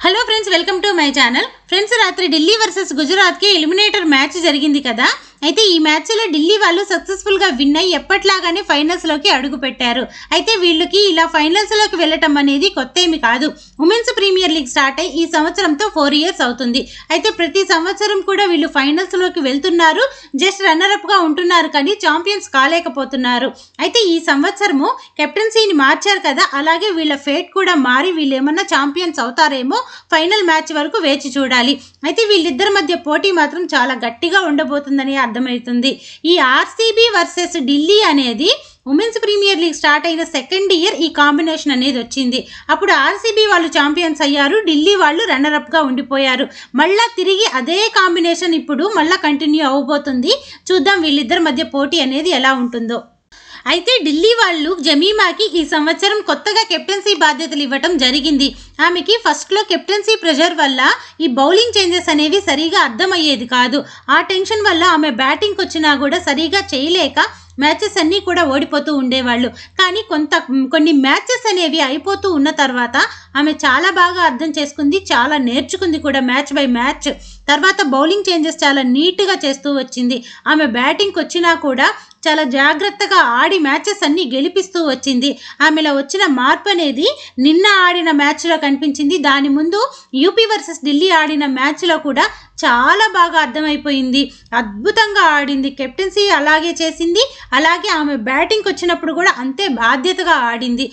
Hello friends welcome to my channel friends రాత్రి Delhi versus గుజరాత్కి eliminator match జరిగింది కదా. అయితే ఈ మ్యాచ్లో ఢిల్లీ వాళ్ళు సక్సెస్ఫుల్గా విన్ అయ్యి ఎప్పట్లాగానే ఫైనల్స్లోకి అడుగుపెట్టారు. అయితే వీళ్ళకి ఇలా ఫైనల్స్లోకి వెళ్ళటం అనేది కొత్త ఏమి కాదు. ఉమెన్స్ ప్రీమియర్ లీగ్ స్టార్ట్ అయ్యి ఈ సంవత్సరంతో ఫోర్ ఇయర్స్ అవుతుంది. అయితే ప్రతి సంవత్సరం కూడా వీళ్ళు ఫైనల్స్లోకి వెళ్తున్నారు. జస్ట్ రన్నరప్గా ఉంటున్నారు కానీ ఛాంపియన్స్ కాలేకపోతున్నారు. అయితే ఈ సంవత్సరము కెప్టెన్సీని మార్చారు కదా అలాగే వీళ్ళ ఫేట్ కూడా మారి వీళ్ళు ఏమన్నా ఛాంపియన్స్ అవుతారేమో ఫైనల్ మ్యాచ్ వరకు వేచి చూడాలి. అయితే వీళ్ళిద్దరి మధ్య పోటీ మాత్రం చాలా గట్టిగా ఉండబోతుందని అర్థమవుతుంది. ఈ ఆర్సీబీ వర్సెస్ ఢిల్లీ అనేది ఉమెన్స్ ప్రీమియర్ లీగ్ స్టార్ట్ అయిన సెకండ్ ఇయర్ ఈ కాంబినేషన్ అనేది వచ్చింది. అప్పుడు ఆర్సీబీ వాళ్ళు ఛాంపియన్స్ అయ్యారు. ఢిల్లీ వాళ్ళు రన్నరప్గా ఉండిపోయారు. మళ్ళా తిరిగి అదే కాంబినేషన్ ఇప్పుడు మళ్ళా కంటిన్యూ అవ్వబోతుంది చూద్దాం వీళ్ళిద్దరి మధ్య పోటీ అనేది ఎలా ఉంటుందో. అయితే ఢిల్లీ వాళ్ళు జమీమాకి ఈ సంవత్సరం కొత్తగా కెప్టెన్సీ బాధ్యతలు ఇవ్వటం జరిగింది. ఆమెకి ఫస్ట్లో కెప్టెన్సీ ప్రెషర్ వల్ల ఈ బౌలింగ్ చేంజెస్ అనేవి సరిగా అర్థమయ్యేది కాదు. ఆ టెన్షన్ వల్ల ఆమె బ్యాటింగ్కి వచ్చినా కూడా సరిగా చేయలేక మ్యాచెస్ అన్నీ కూడా ఓడిపోతూ ఉండేవాళ్ళు. కానీ కొంత కొన్ని మ్యాచెస్ అనేవి అయిపోతూ ఉన్న తర్వాత ఆమె చాలా బాగా అర్థం చేసుకుంది చాలా నేర్చుకుంది కూడా మ్యాచ్ బై మ్యాచ్. తర్వాత బౌలింగ్ చేంజెస్ చాలా నీట్గా చేస్తూ వచ్చింది. ఆమె బ్యాటింగ్కి వచ్చినా కూడా చాలా జాగ్రత్తగా ఆడి మ్యాచెస్ అన్నీ గెలిపిస్తూ వచ్చింది. ఆమెలో వచ్చిన మార్పు అనేది నిన్న ఆడిన మ్యాచ్లో కనిపించింది. దాని ముందు యూపీ వర్సెస్ ఢిల్లీ ఆడిన మ్యాచ్లో కూడా చాలా బాగా అర్థమైపోయింది. అద్భుతంగా ఆడింది. కెప్టెన్సీ అలాగే చేసింది. అలాగే ఆమె బ్యాటింగ్కి వచ్చినప్పుడు కూడా అంతే బాధ్యతగా ఆడింది.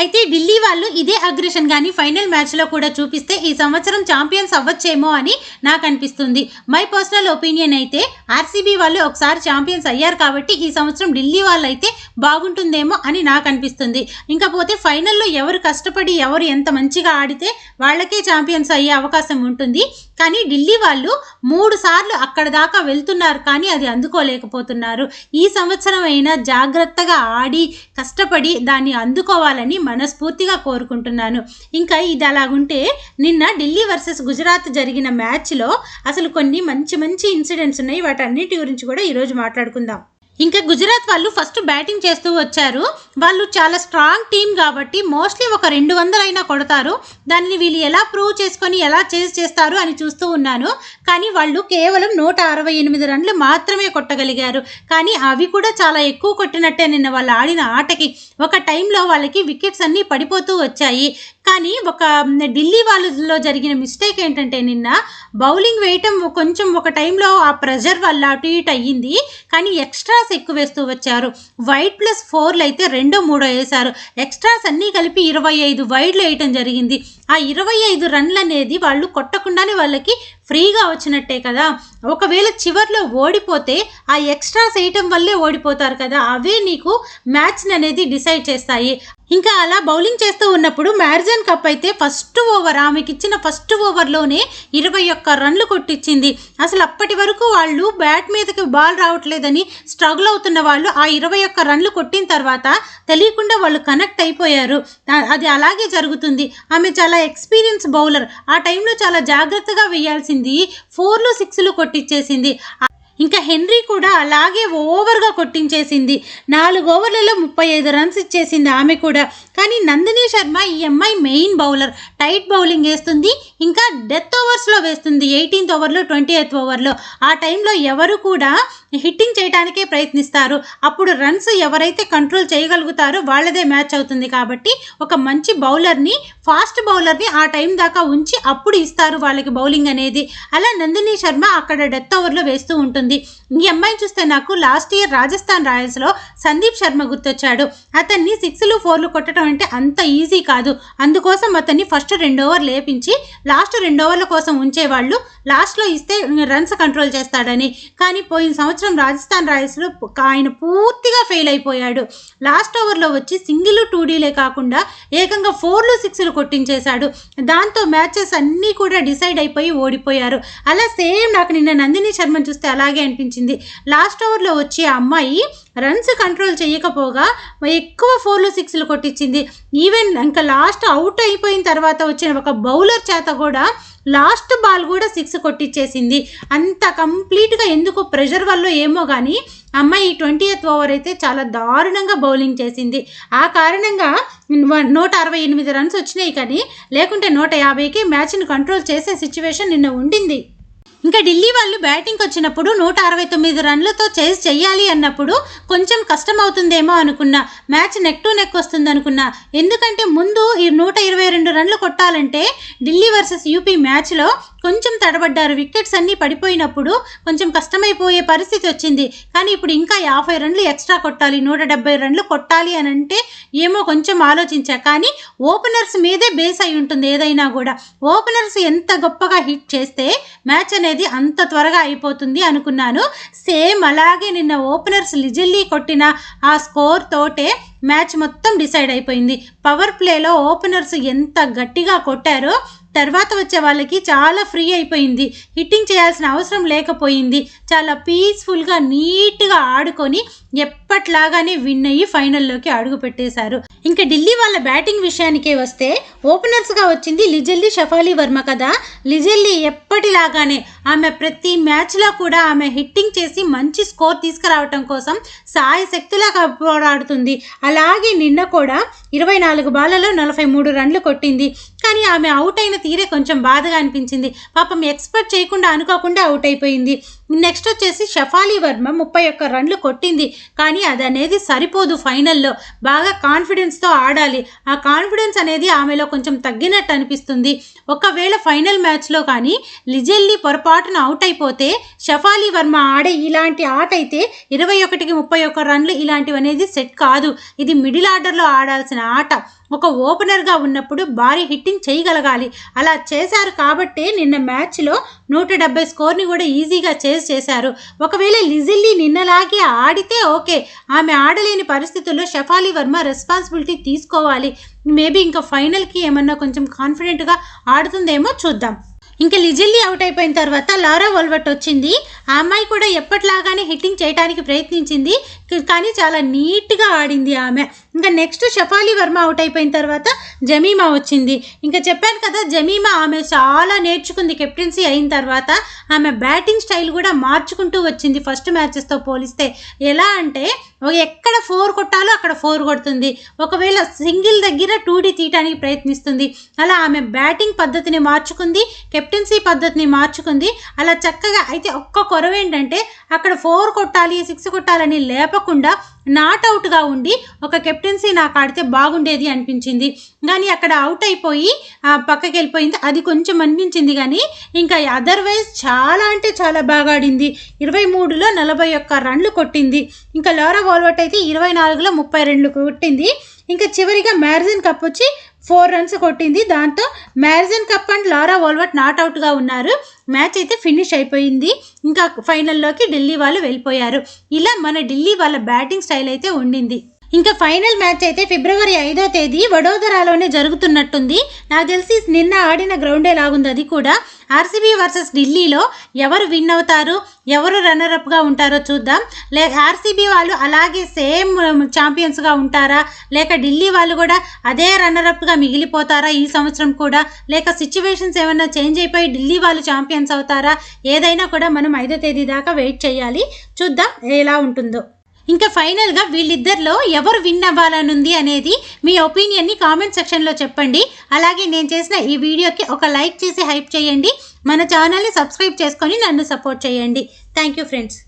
అయితే ఢిల్లీ వాళ్ళు ఇదే అగ్రెషన్ కానీ ఫైనల్ మ్యాచ్లో కూడా చూపిస్తే ఈ సంవత్సరం ఛాంపియన్స్ అవ్వచ్చేమో అని నాకు అనిపిస్తుంది. మై పర్సనల్ ఒపీనియన్ అయితే ఆర్సీబీ వాళ్ళు ఒకసారి ఛాంపియన్స్ అయ్యారు కాబట్టి ఈ సంవత్సరం ఢిల్లీ వాళ్ళు అయితే బాగుంటుందేమో అని నాకు అనిపిస్తుంది. ఇంకా పోతే ఫైనల్లో ఎవరు కష్టపడి ఎవరు ఎంత మంచిగా ఆడితే వాళ్ళకే ఛాంపియన్స్ అయ్యే అవకాశం ఉంటుంది. కానీ ఢిల్లీ వాళ్ళు మూడు సార్లు అక్కడ దాకా వెళ్తున్నారు కానీ అది అందుకోలేకపోతున్నారు. ఈ సంవత్సరం అయినా జాగ్రత్తగా ఆడి కష్టపడి దాన్ని అందుకోవాలని మనస్ఫూర్తిగా కోరుకుంటున్నాను. ఇంకా ఇది అలాగుంటే నిన్న ఢిల్లీ వర్సెస్ గుజరాత్ జరిగిన మ్యాచ్లో అసలు కొన్ని మంచి మంచి ఇన్సిడెంట్స్ ఉన్నాయి. వాటన్నిటి గురించి కూడా ఈరోజు మాట్లాడుకుందాం. ఇంకా గుజరాత్ వాళ్ళు ఫస్ట్ బ్యాటింగ్ చేస్తూ వచ్చారు. వాళ్ళు చాలా స్ట్రాంగ్ టీం కాబట్టి మోస్ట్లీ ఒక రెండు వందలైనా కొడతారు. దాన్ని వీళ్ళు ఎలా ప్రూవ్ చేసుకొని ఎలా చేసి చేస్తారు అని చూస్తూ ఉన్నాను. కానీ వాళ్ళు కేవలం నూట అరవై ఎనిమిది రన్లు మాత్రమే కొట్టగలిగారు. కానీ అవి కూడా చాలా ఎక్కువ కొట్టినట్టే నిన్న వాళ్ళు ఆడిన ఆటకి. ఒక టైంలో వాళ్ళకి వికెట్స్ అన్నీ పడిపోతూ వచ్చాయి. కానీ ఒక ఢిల్లీ వాళ్ళలో జరిగిన మిస్టేక్ ఏంటంటే నిన్న బౌలింగ్ వేయటం కొంచెం ఒక టైంలో ఆ ప్రెజర్ వల్ల అటు ఇటు అయ్యింది. కానీ ఎక్స్ట్రా ఎక్స్ట్రాస్ ఎక్కువ వేస్తూ వచ్చారు. వైట్ ప్లస్ ఫోర్లు అయితే రెండో మూడో వేశారు. ఎక్స్ట్రాస్ అన్నీ కలిపి ఇరవై ఐదు వైడ్లు వేయటం జరిగింది. ఆ ఇరవై ఐదు రన్లు అనేది వాళ్ళు కొట్టకుండానే వాళ్ళకి ఫ్రీగా వచ్చినట్టే కదా? ఒకవేళ చివర్లో ఓడిపోతే ఆ ఎక్స్ట్రాస్ వేయటం వల్లే ఓడిపోతారు కదా? అవే నీకు మ్యాచ్ని అనేది డిసైడ్ చేస్తాయి. ఇంకా అలా బౌలింగ్ చేస్తూ ఉన్నప్పుడు మ్యారిజన్ కప్ అయితే ఫస్ట్ ఓవర్ ఆమెకి ఇచ్చిన ఫస్ట్ ఓవర్లోనే ఇరవై ఒక్క రన్లు కొట్టించింది అసలు అప్పటి వరకు వాళ్ళు బ్యాట్ మీదకి బాల్ రావట్లేదని స్ట్రగుల్ అవుతున్న వాళ్ళు ఆ ఇరవై ఒక్క రన్లు కొట్టిన తర్వాత తెలియకుండా వాళ్ళు కనెక్ట్ అయిపోయారు. అది అలాగే జరుగుతుంది. ఆమె చాలా ఎక్స్పీరియన్స్ బౌలర్. ఆ టైంలో చాలా జాగ్రత్తగా వేయాల్సింది ఫోర్లు సిక్స్లు కొట్టించేసింది ఇంకా హెన్రీ కూడా అలాగే ఓవర్గా కొట్టించేసింది. నాలుగు ఓవర్లలో ముప్పై ఐదు రన్స్ ఇచ్చేసింది ఆమె కూడా. కానీ నందిని శర్మ ఈ అమ్మాయి మెయిన్ బౌలర్. టైట్ బౌలింగ్ వేస్తుంది. ఇంకా డెత్ ఓవర్స్లో వేస్తుంది. ఎయిటీన్త్ ఓవర్లో ట్వంటీ ఎయిత్ ఓవర్లో. ఆ టైంలో ఎవరు కూడా హిట్టింగ్ చేయడానికే ప్రయత్నిస్తారు. అప్పుడు రన్స్ ఎవరైతే కంట్రోల్ చేయగలుగుతారో వాళ్ళదే మ్యాచ్ అవుతుంది కాబట్టి ఒక మంచి బౌలర్ని ఫాస్ట్ బౌలర్ని ఆ టైం దాకా ఉంచి అప్పుడు ఇస్తారు వాళ్ళకి బౌలింగ్ అనేది. అలా నందిని శర్మ అక్కడ డెత్ ఓవర్లో వేస్తూ ఉంటుంది. ఈ అమ్మాయిని చూస్తే నాకు లాస్ట్ ఇయర్ రాజస్థాన్ రాయల్స్లో సందీప్ శర్మ గుర్తొచ్చాడు. అతన్ని సిక్స్లు ఫోర్లు కొట్టడం అంటే అంత ఈజీ కాదు. అందుకోసం అతన్ని ఫస్ట్ రెండు ఓవర్ లేపించి లాస్ట్ రెండు ఓవర్ల కోసం ఉంచేవాళ్ళు. లాస్ట్లో ఇస్తే రన్స్ కంట్రోల్ చేస్తాడని. కానీ పోయిన సంవత్సరం రాజస్థాన్ రాయల్స్లో ఆయన పూర్తిగా ఫెయిల్ అయిపోయాడు. లాస్ట్ ఓవర్లో వచ్చి సింగిల్ టూ డీలే కాకుండా ఏకంగా ఫోర్లు సిక్స్లు కొట్టించేశాడు. దాంతో మ్యాచెస్ అన్నీ కూడా డిసైడ్ అయిపోయి ఓడిపోయారు. అలా సేమ్ నాకు నిన్న నందిని శర్మను చూస్తే అలాగే అలాగే అనిపించింది. లాస్ట్ ఓవర్లో వచ్చే ఆ అమ్మాయి రన్స్ కంట్రోల్ చేయకపోగా ఎక్కువ ఫోర్లు సిక్స్లు కొట్టించింది. ఈవెన్ ఇంకా లాస్ట్ అవుట్ అయిపోయిన తర్వాత వచ్చిన ఒక బౌలర్ చేత కూడా లాస్ట్ బాల్ కూడా సిక్స్ కొట్టించేసింది అంత కంప్లీట్గా ఎందుకు ప్రెషర్ వల్ల ఏమో కానీ అమ్మాయి ట్వంటీ ఎత్ ఓవర్ అయితే చాలా దారుణంగా బౌలింగ్ చేసింది. ఆ కారణంగా నూట అరవై ఎనిమిది రన్స్ వచ్చినాయి కానీ లేకుంటే నూట యాభైకి మ్యాచ్ని కంట్రోల్ చేసే సిచ్యువేషన్ నిన్న ఉండింది. ఇంకా ఢిల్లీ వాళ్ళు బ్యాటింగ్కి వచ్చినప్పుడు నూట అరవై తొమ్మిది రన్లతో చేసి చెయ్యాలి అన్నప్పుడు కొంచెం కష్టం అవుతుందేమో అనుకున్నా. మ్యాచ్ నెక్ టు నెక్ వస్తుంది అనుకున్నా. ఎందుకంటే ముందు ఈ నూట ఇరవై రెండు రన్లు కొట్టాలంటే ఢిల్లీ వర్సెస్ యూపీ మ్యాచ్లో కొంచెం తడబడ్డారు. వికెట్స్ అన్నీ పడిపోయినప్పుడు కొంచెం కష్టమైపోయే పరిస్థితి వచ్చింది. కానీ ఇప్పుడు ఇంకా యాభై రన్లు ఎక్స్ట్రా కొట్టాలి. నూట డెబ్బై రన్లు కొట్టాలి అని అంటే ఏమో కొంచెం ఆలోచించా. కానీ ఓపెనర్స్ మీదే బేస్ అయి ఉంటుంది ఏదైనా కూడా. ఓపెనర్స్ ఎంత గొప్పగా హిట్ చేస్తే మ్యాచ్ అనేది అంత త్వరగా అయిపోతుంది అనుకున్నాను. సేమ్ అలాగే నిన్న ఓపెనర్స్ లిజిల్లీ కొట్టిన ఆ స్కోర్ తోటే మ్యాచ్ మొత్తం డిసైడ్ అయిపోయింది. పవర్ ప్లేలో ఓపెనర్స్ ఎంత గట్టిగా కొట్టారో తర్వాత వచ్చే వాళ్ళకి చాలా ఫ్రీ అయిపోయింది. హిట్టింగ్ చేయాల్సిన అవసరం లేకపోయింది. చాలా పీస్ఫుల్గా నీట్గా ఆడుకొని ఎప్పట్లాగానే విన్ అయ్యి ఫైనల్లోకి అడుగు పెట్టేశారు. ఇంకా ఢిల్లీ వాళ్ళ బ్యాటింగ్ విషయానికే వస్తే ఓపెనర్స్గా వచ్చింది లిజెల్లి షఫాలి వర్మ కదా. లిజెల్లి ఎప్పటిలాగానే ఆమె ప్రతి మ్యాచ్లో కూడా ఆమె హిట్టింగ్ చేసి మంచి స్కోర్ తీసుకురావటం కోసం సాయ శక్తులా పోరాడుతుంది. అలాగే నిన్న కూడా ఇరవై నాలుగు బాలలో నలభై మూడు రన్లు కొట్టింది. కానీ ఆమె అవుట్ అయిన తీరే కొంచెం బాధగా అనిపించింది. పాపం ఎక్స్పెక్ట్ చేయకుండా అనుకోకుండా అవుట్ అయిపోయింది. నెక్స్ట్ వచ్చేసి షఫాలి వర్మ ముప్పై ఒక్క రన్లు కొట్టింది. కానీ అది అనేది సరిపోదు ఫైనల్లో. బాగా కాన్ఫిడెన్స్తో ఆడాలి. ఆ కాన్ఫిడెన్స్ అనేది ఆమెలో కొంచెం తగ్గినట్టు అనిపిస్తుంది. ఒకవేళ ఫైనల్ మ్యాచ్లో కానీ లిజెల్లి పొరపాటున అవుట్ అయిపోతే షఫాలి వర్మ ఆడే ఇలాంటి ఆట అయితే ఇరవై ఒకటికి ముప్పై ఒక్క రన్లు ఇలాంటివి అనేది సెట్ కాదు. ఇది మిడిల్ ఆర్డర్లో ఆడాల్సిన ఆట. ఒక ఓపెనర్గా ఉన్నప్పుడు భారీ హిట్టింగ్ చేయగలగాలి. అలా చేశారు కాబట్టే నిన్న మ్యాచ్లో నూట డెబ్బై స్కోర్ని కూడా ఈజీగా చేసి చేశారు. ఒకవేళ లిజిల్లీ నిన్నలాగే ఆడితే ఓకే. ఆమె ఆడలేని పరిస్థితుల్లో షఫాలి వర్మ రెస్పాన్సిబిలిటీ తీసుకోవాలి. మేబీ ఇంకా ఫైనల్కి ఏమన్నా కొంచెం కాన్ఫిడెంట్గా ఆడుతుందేమో చూద్దాం. ఇంకా లిజిల్లీ అవుట్ అయిపోయిన తర్వాత లారా వల్వట్ వచ్చింది. ఆ అమ్మాయి కూడా ఎప్పటిలాగానే హిట్టింగ్ చేయడానికి ప్రయత్నించింది. కానీ చాలా నీట్గా ఆడింది ఆమె. ఇంకా నెక్స్ట్ షఫాలి వర్మ అవుట్ అయిపోయిన తర్వాత జమీమా వచ్చింది. ఇంకా చెప్పాను కదా జమీమా ఆమె చాలా నేర్చుకుంది కెప్టెన్సీ అయిన తర్వాత ఆమె బ్యాటింగ్ స్టైల్ కూడా మార్చుకుంటూ వచ్చింది ఫస్ట్ మ్యాచెస్తో పోలిస్తే. ఎలా అంటే ఎక్కడ ఫోర్ కొట్టాలో అక్కడ ఫోర్ కొడుతుంది. ఒకవేళ సింగిల్ దగ్గర టూడీ తీయటానికి ప్రయత్నిస్తుంది. అలా ఆమె బ్యాటింగ్ పద్ధతిని మార్చుకుంది కెప్టెన్సీ పద్ధతిని మార్చుకుంది. అలా చక్కగా అయితే ఒక్క కొరవ ఏంటంటే అక్కడ ఫోర్ కొట్టాలి సిక్స్ కొట్టాలని లేపకుండా నాట్ అవుట్గా ఉండి ఒక కెప్టెన్సీ నాకు ఆడితే బాగుండేది అనిపించింది. కానీ అక్కడ అవుట్ అయిపోయి పక్కకి వెళ్ళిపోయింది. అది కొంచెం అనిపించింది కానీ ఇంకా అదర్వైజ్ చాలా అంటే చాలా బాగా ఆడింది. ఇరవై మూడులో నలభై ఒక్క రన్లు కొట్టింది. ఇంకా లోరా వాల్వట్ అయితే ఇరవై నాలుగులో ముప్పై రెండు కొట్టింది. ఇంకా చివరిగా మ్యారజిన్ కప్ వచ్చి ఫోర్ రన్స్ కొట్టింది. దాంతో Marizanne Kapp and Laura Wolvaardt not అవుట్గా ఉన్నారు. మ్యాచ్ అయితే ఫినిష్ అయిపోయింది. ఇంకా ఫైనల్లోకి ఢిల్లీ వాళ్ళు వెళ్ళిపోయారు. ఇలా మన ఢిల్లీ వాళ్ళ బ్యాటింగ్ స్టైల్ అయితే ఉండింది. ఇంకా ఫైనల్ మ్యాచ్ అయితే ఫిబ్రవరి ఐదో తేదీ వడోదరాలోనే జరుగుతున్నట్టుంది. నాకు తెలిసి నిన్న ఆడిన గ్రౌండే లాగుంది అది కూడా. ఆర్సీబీ వర్సెస్ ఢిల్లీలో ఎవరు విన్ అవుతారు ఎవరు రన్నరప్గా ఉంటారో చూద్దాం. లే ఆర్సీబీ వాళ్ళు అలాగే సేమ్ ఛాంపియన్స్గా ఉంటారా లేక ఢిల్లీ వాళ్ళు కూడా అదే రన్నరప్గా మిగిలిపోతారా ఈ సంవత్సరం కూడా? లేక సిచ్యువేషన్స్ ఏమైనా చేంజ్ అయిపోయి ఢిల్లీ వాళ్ళు ఛాంపియన్స్ అవుతారా? ఏదైనా కూడా మనం ఐదో తేదీ దాకా వెయిట్ చేయాలి. చూద్దాం ఎలా ఉంటుందో. ఇంకా ఫైనల్గా వీళ్ళిద్దరిలో ఎవరు విన్ అవ్వాలనుంది అనేది మీ ఒపీనియన్ని కామెంట్ సెక్షన్లో చెప్పండి. అలాగే నేను చేసిన ఈ వీడియోకి ఒక లైక్ చేసి హైప్ చేయండి. మన ఛానల్ని సబ్స్క్రైబ్ చేసుకొని నన్ను సపోర్ట్ చేయండి. Thank you friends